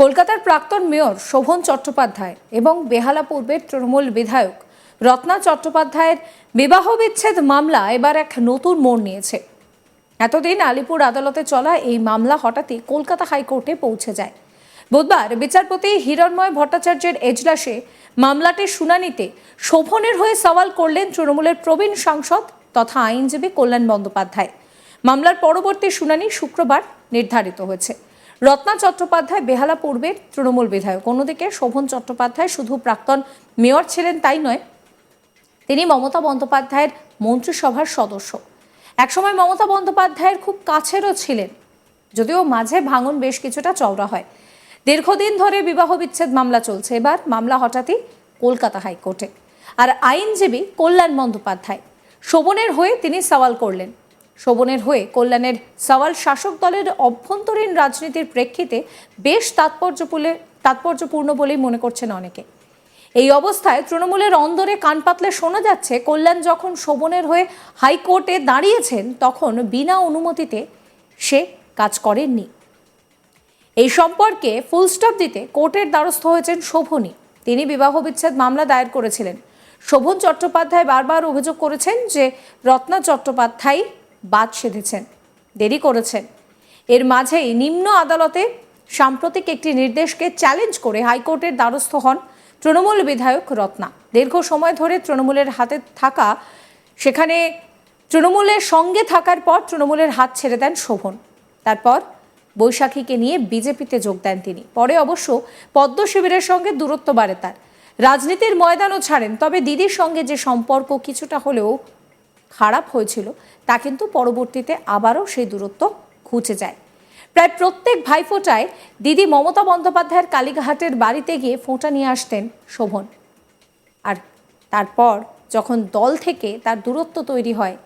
কলকাতার প্রাক্তন মেয়র শোভন চট্টোপাধ্যায় এবং বেহালা পূর্বের তৃণমূল বিধায়ক রত্না চট্টোপাধ্যায়ের বিবাহ বিচ্ছেদ মামলা এবার এক নতুন মোড় নিয়েছে। এতদিন আলিপুর আদালতে চলা এই মামলা হঠাৎই কলকাতা হাইকোর্টে পৌঁছে যায়। বুধবার বিচারপতি হিরণময় ভট্টাচার্যের এজলাসে মামলাটির শুনানিতে শোভনের হয়ে সওয়াল করলেন তৃণমূলের প্রবীণ সাংসদ তথা আইনজীবী কল্যাণ বন্দ্যোপাধ্যায়। মামলার পরবর্তী শুনানি শুক্রবার নির্ধারিত হয়েছে। রত্না চট্টোপাধ্যায় বেহালা পূর্বের তৃণমূল বিধায়ক। অন্যদিকে শোভন চট্টোপাধ্যায় শুধু প্রাক্তন মেয়র ছিলেন, তাই নয়, তিনি মমতা বন্দ্যোপাধ্যায়ের মন্ত্রিসভার সদস্য। একসময় মমতা বন্দ্যোপাধ্যায়ের খুব কাছেরও ছিলেন, যদিও মাঝে ভাঙন বেশ কিছুটা চওড়া হয়। দীর্ঘদিন ধরে বিবাহ বিচ্ছেদ মামলা চলছে। এবার মামলা হঠাৎই কলকাতা হাইকোর্টে। আর আইনজীবী কল্যাণ বন্দ্যোপাধ্যায়, শোভনের হয়ে তিনি সওয়াল করলেন শোভনের হয়ে কল্যাণের সওয়াল শাসক দলের অভ্যন্তরীণ রাজনীতির প্রেক্ষিতে বেশ তাৎপর্যপূর্ণ তাৎপর্যপূর্ণ বলেই মনে করছেন অনেকে। এই অবস্থায় তৃণমূলের অন্দরে কান পাতলে শোনা যাচ্ছে, কল্যাণ যখন শোভনের হয়ে হাইকোর্টে দাঁড়িয়েছেন, তখন বিনা অনুমতিতে সে কাজ করেননি। এই সম্পর্কে ফুল স্টপ দিতে কোর্টের দ্বারস্থ হয়েছেন শোভনী তিনি বিবাহ বিচ্ছেদ মামলা দায়ের করেছিলেন। শোভন চট্টোপাধ্যায় বারবার অভিযোগ করেছেন যে রত্না চট্টোপাধ্যায় বাদ সেধেছেন, দেরি করেছেন। এর মাঝেই নিম্ন আদালতে সাম্প্রতিক একটি নির্দেশকে চ্যালেঞ্জ করে হাইকোর্টের দ্বারস্থ হন তৃণমূল বিধায়ক রত্না। দীর্ঘ সময় ধরে তৃণমূলের হাতে থাকা, সেখানে তৃণমূলের সঙ্গে থাকার পর তৃণমূলের হাত ছেড়ে দেন শোভন। তারপর বৈশাখীকে নিয়ে বিজেপিতে যোগ দেন তিনি। পরে অবশ্য পদ্ম শিবিরের সঙ্গে দূরত্ব বাড়ে তার। রাজনীতির ময়দানও ছাড়েন, তবে দিদির সঙ্গে যে সম্পর্ক কিছুটা হলেও খারাপ হয়েছিল, তা কিন্তু পরবর্তীতে আবারও সেই দূরত্ব ঘুচে যায়। প্রায় প্রত্যেক ভাইফোঁটায় দিদি মমতা বন্দ্যোপাধ্যায়ের কালীঘাটের বাড়িতে গিয়ে ফোঁটা নিয়ে আসতেন শোভন। আর তারপর যখন দল থেকে তার দূরত্ব তৈরি হয়,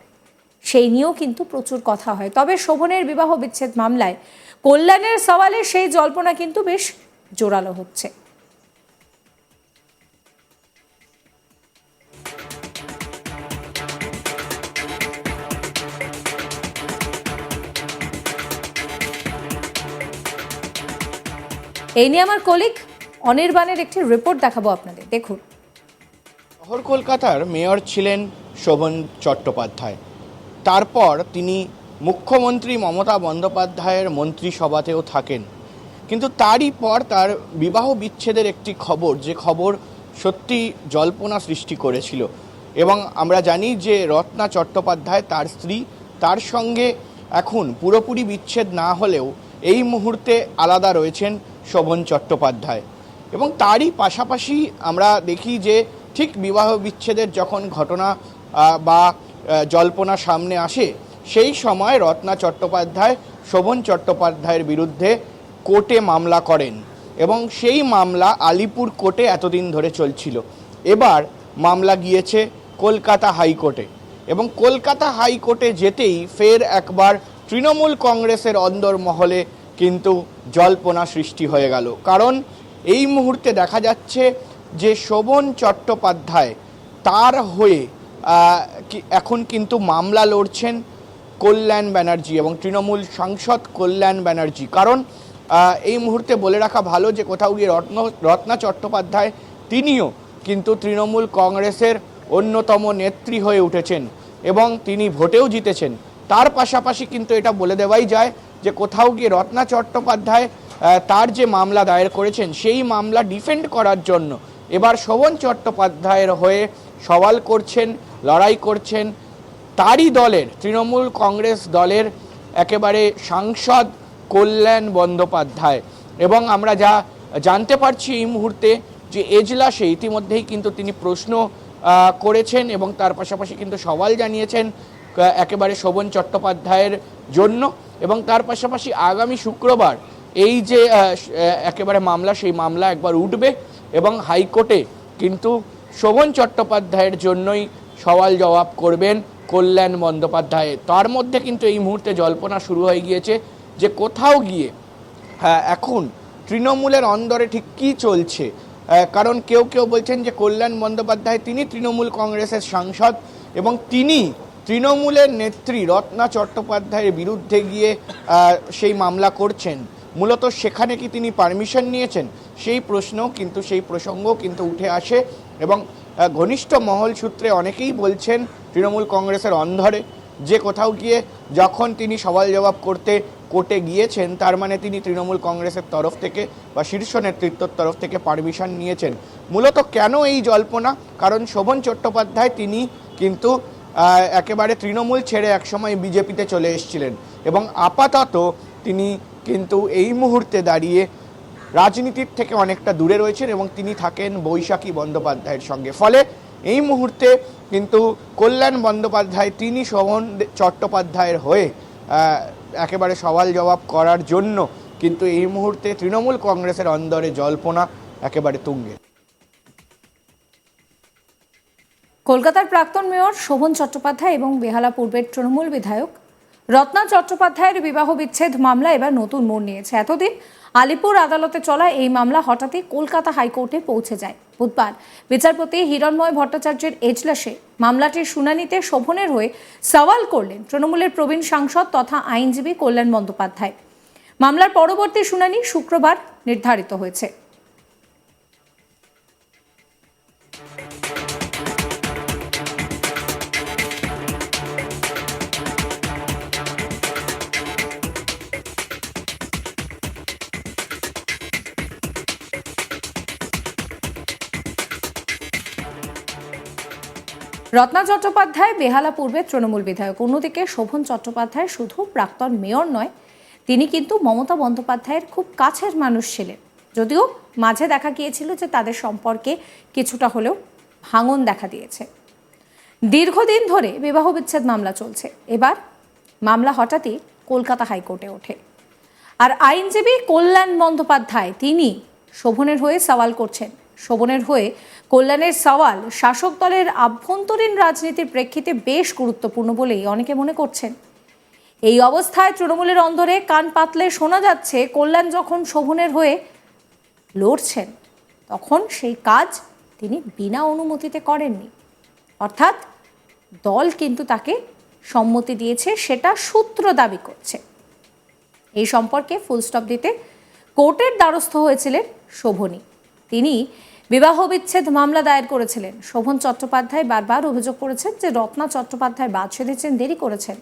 সেই নিয়েও কিন্তু প্রচুর কথা হয়। তবে শোভনের বিবাহ বিচ্ছেদ মামলায় কল্যাণের সওয়ালে সেই জল্পনা কিন্তু বেশ জোরালো হচ্ছে। এই নিয়ে আমার কলিগ অনির্বাণের একটি রিপোর্ট দেখাবো আপনাদের। দেখুন। শহর কলকাতার মেয়র ছিলেন শোভন চট্টোপাধ্যায়। তারপর তিনি মুখ্যমন্ত্রী মমতা বন্দ্যোপাধ্যায়ের মন্ত্রিসভাতেও থাকেন। কিন্তু তারই পর তার বিবাহ বিচ্ছেদের একটি খবর, যে খবর সত্যি জল্পনা সৃষ্টি করেছিল। এবং আমরা জানি যে রত্না চট্টোপাধ্যায় তার স্ত্রী, তার সঙ্গে এখন পুরোপুরি বিচ্ছেদ না হলেও এই মুহূর্তে আলাদা রয়েছেন শোভন চট্টোপাধ্যায়। এবং তারই পাশাপাশি আমরা দেখি যে ঠিক বিবাহ বিচ্ছেদের যখন ঘটনা বা জল্পনা সামনে আসে, সেই সময় রত্না চট্টোপাধ্যায় শোভন চট্টোপাধ্যায়ের বিরুদ্ধে কোর্টে মামলা করেন এবং সেই মামলা আলিপুর কোর্টে এতদিন ধরে চলছিল। এবার মামলা গিয়েছে কলকাতা হাইকোর্টে এবং কলকাতা হাইকোর্টে যেতেই ফের একবার তৃণমূল কংগ্রেসের অন্দরমহলে কিন্তু জল্পনা সৃষ্টি হয়ে গেল। কারণ এই মুহূর্তে দেখা যাচ্ছে যে শোভন চট্টোপাধ্যায় তার হয়ে এখন কিন্তু মামলা লড়ছেন কল্যাণ ব্যানার্জি এবং তৃণমূল সাংসদ কল্যাণ ব্যানার্জি। কারণ এই মুহূর্তে বলে রাখা ভালো যে কোথাও গিয়ে রত্ন, রত্না চট্টোপাধ্যায় তিনিও কিন্তু তৃণমূল কংগ্রেসের অন্যতম নেত্রী হয়ে উঠেছেন এবং তিনি ভোটেও জিতেছেন। তার পাশাপাশি কিন্তু এটা বলে দেওয়াই যায় যে কোথাও গিয়ে রত্না চট্টোপাধ্যায় তার যে মামলা দায়ের করেছেন, সেই মামলা ডিফেন্ড করার জন্য এবার শোভন চট্টোপাধ্যায়ের হয়ে সওয়াল করছেন, লড়াই করছেন তারই দলের, তৃণমূল কংগ্রেস দলের একেবারে সাংসদ কল্যাণ বন্দ্যোপাধ্যায়। এবং আমরা যা জানতে পারছি এই মুহূর্তে যে এজলাসে ইতিমধ্যেই কিন্তু তিনি প্রশ্ন করেছেন এবং তার পাশাপাশি কিন্তু সওয়াল জানিয়েছেন একেবারে শোভন চট্টোপাধ্যায়ের জন্য এবং তার পাশাপাশি আগামী শুক্রবার এই যে একেবারে মামলা, সেই মামলা একবার উঠবে এবং হাইকোর্টে কিন্তু শোভন চট্টোপাধ্যায়ের জন্যই সওয়াল জবাব করবেন কল্যাণ বন্দ্যোপাধ্যায়। তার মধ্যে কিন্তু এই মুহূর্তে জল্পনা শুরু হয়ে গিয়েছে যে কোথাও গিয়ে হ্যাঁ এখন তৃণমূলের অন্দরে ঠিক কী চলছে? কারণ কেউ কেউ বলছেন যে কল্যাণ বন্দ্যোপাধ্যায় তিনি তৃণমূল কংগ্রেসের সাংসদ এবং তিনি তৃণমূলের নেত্রী রত্না চট্টোপাধ্যায়ের বিরুদ্ধে গিয়ে সেই মামলা করছেন। মূলত সেখানে কি তিনি পারমিশন নিয়েছেন? সেই প্রশ্নও কিন্তু, সেই প্রসঙ্গ কিন্তু উঠে আসে এবং ঘনিষ্ঠ মহল সূত্রে অনেকেই বলছেন তৃণমূল কংগ্রেসের অন্ধরে। যে কোথাও গিয়ে যখন তিনি সওয়াল জবাব করতে কোর্টে গিয়েছেন, তার মানে তিনি তৃণমূল কংগ্রেসের তরফ থেকে বা শীর্ষ নেতৃত্বর তরফ থেকে পারমিশন নিয়েছেন। মূলত কেন এই জল্পনা? কারণ শোভন চট্টোপাধ্যায় তিনি কিন্তু একেবারে তৃণমূল ছেড়ে একসময় বিজেপিতে চলে এসেছিলেন। এবং আপাতত তিনি কিন্তু এই মুহূর্তে দাঁড়িয়ে রাজনীতির থেকে অনেকটা দূরে রয়েছেন এবং তিনি থাকেন বৈশাখী বন্দ্যোপাধ্যায়ের সঙ্গে। ফলে এই মুহূর্তে কিন্তু কল্যাণ বন্দ্যোপাধ্যায়, তিনি শোভন চট্টোপাধ্যায়ের হয়ে একেবারে সওয়াল জবাব করার জন্য কিন্তু এই মুহূর্তে তৃণমূল কংগ্রেসের অন্দরে জল্পনা একেবারে তুঙ্গে। কলকাতার প্রাক্তন মেয়র শোভন চট্টোপাধ্যায় এবং বেহালা পূর্বের তৃণমূল বিধায়ক রত্না চট্টোপাধ্যায়ের বিবাহ বিচ্ছেদ মামলা এবার নতুন মোড় নিয়েছে। এতদিন আলিপুর আদালতে চলা এই মামলা হঠাৎই কলকাতা হাইকোর্টে পৌঁছে যায়। বুধবার বিচারপতি হিরণময় ভট্টাচার্যের এজলাসে মামলাটির শুনানিতে শোভনের হয়ে সওয়াল করলেন তৃণমূলের প্রবীণ সাংসদ তথা আইনজীবী কল্যাণ বন্দ্যোপাধ্যায়। মামলার পরবর্তী শুনানি শুক্রবার নির্ধারিত হয়েছে। রত্না চট্টোপাধ্যায় বেহালা পূর্বে তৃণমূল বিধায়ক, অন্যদিকে শোভন চট্টোপাধ্যায় শুধু প্রাক্তন মেয়র নয়, তিনি কিন্তু মমতা বন্দ্যোপাধ্যায়ের খুব কাছের মানুষ ছিলেন। যদিও মাঝে দেখা গিয়েছিল যে তাদের সম্পর্কে কিছুটা হলেও ভাঙন দেখা দিয়েছে। দীর্ঘদিন ধরে বিবাহ বিচ্ছেদ মামলা চলছে। এবার মামলা হঠাৎই কলকাতা হাইকোর্টে ওঠে। আর আইনজীবী কল্যাণ বন্দ্যোপাধ্যায়, তিনি শোভনের হয়ে সওয়াল করছেন শোভনের হয়ে কল্যাণের সওয়াল, শাসক দলের আভ্যন্তরীণ রাজনীতির প্রেক্ষিতে বেশ গুরুত্বপূর্ণ বলেই অনেকে মনে করছেন। এই অবস্থায় তৃণমূলের অন্দরে কান পাতলে শোনা যাচ্ছে, কল্যাণ যখন শোভনের হয়ে লড়ছেন, তখন সেই কাজ তিনি বিনা অনুমতিতে করেননি। অর্থাৎ দল কিন্তু তাকে সম্মতি দিয়েছে, সেটা সূত্র দাবি করছে। এই সম্পর্কে ফুল স্টপ দিতে কোর্টের দ্বারস্থ হয়েছিলেন শোভনী। তিনি বিবাহ বিচ্ছেদ মামলা দায়ের করেছিলেন। শোভন চট্টোপাধ্যায় বারবার অভিযোগ করেছেন যে রত্না চট্টোপাধ্যায় বাদ সেধেছেন দেরি করেছেন।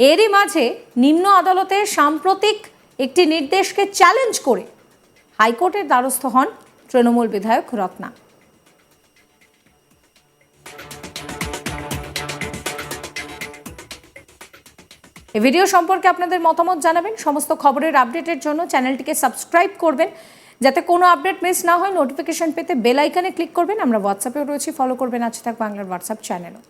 এরই মাঝে নিম্ন আদালতে সাম্প্রতিক একটি নির্দেশকে চ্যালেঞ্জ করে হাইকোর্টের দ্বারস্থ হন তৃণমূল বিধায়ক রত্না। ভিডিও সম্পর্কে আপনাদের মতামত জানাবেন। সমস্ত খবরের আপডেটের জন্য চ্যানেলটিকে সাবস্ক্রাইব করবেন। যাতে কোনো আপডেট মিস না হয় নোটিফিকেশন পেতে বেল আইকনে ক্লিক করবেন। আমরা হোয়াটসঅ্যাপেও রয়েছি ফলো করবেন। আজ থাক বাংলার হোয়াটসঅ্যাপ চ্যানেলও